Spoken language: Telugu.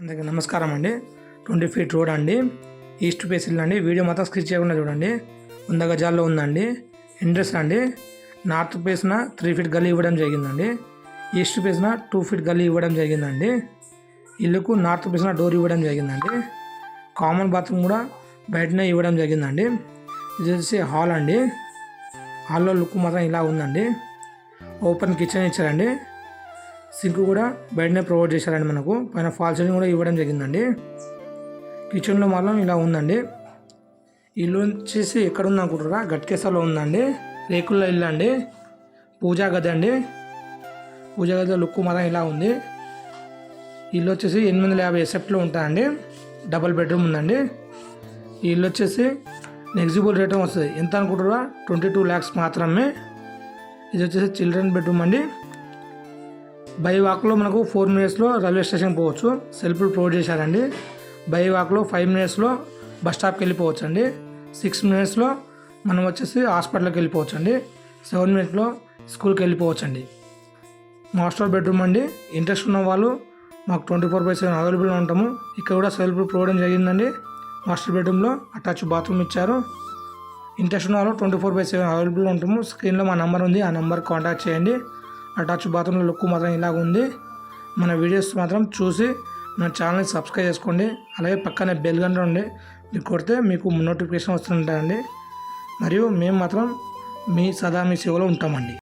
అందరికీ నమస్కారం అండి. ట్వంటీ ఫీట్ రోడ్ అండి. ఈస్ట్ ఫేస్ ఇల్లు అండి. వీడియో మాత్రం స్కిచ్ చేయకుండా చూడండి. వంద గజాల్లో ఉందండి. ఇంట్రెస్ట్ అండి. నార్త్ ఫేస్న త్రీ ఫీట్ గల్లీ ఇవ్వడం జరిగిందండి. ఈస్ట్ ఫేస్న టూ ఫీట్ గల్లీ ఇవ్వడం జరిగిందండి. ఇల్లుకు నార్త్ ఫేస్న డోర్ ఇవ్వడం జరిగిందండి. కామన్ బాత్రూమ్ కూడా బయటనే ఇవ్వడం జరిగిందండి. ఇది వచ్చేసి హాల్ అండి. హాల్లో లుక్ మాత్రం ఇలా ఉందండి. ఓపెన్ కిచెన్ ఇచ్చారండి. సింక్ కూడా బయటనే ప్రొవైడ్ చేశారండి మనకు. పైన ఫాల్ సీలింగ్ కూడా ఇవ్వడం జరిగిందండి. కిచెన్లో మాత్రం ఇలా ఉందండి. ఇల్లు వచ్చేసి ఎక్కడ ఉంది అనుకుంటారా గట్కేసాలో ఉందండి. రేకుల్లో ఇల్లు అండి. పూజా గది అండి. పూజా గది లుక్ మాత్రం ఇలా ఉంది. ఇల్లు వచ్చేసి ఎనిమిది వందల యాభై ఎసెప్ట్లో ఉంటాయండి. డబల్ బెడ్రూమ్ ఉందండి. ఈ ఇల్లు వచ్చేసి నెగ్జిబుల్ రేట్ వస్తుంది. ఎంత అనుకుంటారా ట్వంటీ టూ ల్యాక్స్ మాత్రమే. ఇది వచ్చేసి చిల్డ్రన్ బెడ్రూమ్ అండి. బై వాక్లో మనకు ఫోర్ మినిట్స్లో రైల్వే స్టేషన్ పోవచ్చు. సెల్ఫ్ ప్రొవైడ్ చేశారండి. బై వాక్లో ఫైవ్ మినిట్స్లో బస్ స్టాప్కి వెళ్ళిపోవచ్చు అండి సిక్స్ మినిట్స్లో మనం వచ్చేసి హాస్పిటల్కి వెళ్ళిపోవచ్చు అండి సెవెన్ మినిట్స్లో స్కూల్కి వెళ్ళిపోవచ్చు అండి మాస్టర్ బెడ్రూమ్ అండి. ఇంట్రెస్ట్ ఉన్న వాళ్ళు మాకు ట్వంటీ ఫోర్ బై సెవెన్ అవైలబుల్గా ఉంటాము. ఇక్కడ కూడా సెల్ఫ్ ప్రొవైడ్ జరిగిందండి. మాస్టర్ బెడ్రూమ్లో అటాచ్ బాత్రూమ్ ఇచ్చారు. ఇంట్రెస్ట్ ఉన్న వాళ్ళు ట్వంటీ ఫోర్ బై సెవెన్ అవైలబుల్గా ఉంటాము. స్క్రీన్లో మా నెంబర్ ఉంది. ఆ నెంబర్ కాంటాక్ట్ చేయండి. అటాచ్ బాత్రూంలో లుక్ మాత్రం ఇలాగ ఉంది. మన వీడియోస్ మాత్రం చూసి మన ఛానల్ని సబ్స్క్రైబ్ చేసుకోండి. అలాగే పక్కనే బెల్ గంట ఉండి మీరు కొడితే మీకు నోటిఫికేషన్ వస్తుంటాయండి మరియు మేము మాత్రం మీ సదా మీ సేవలో ఉంటామండి.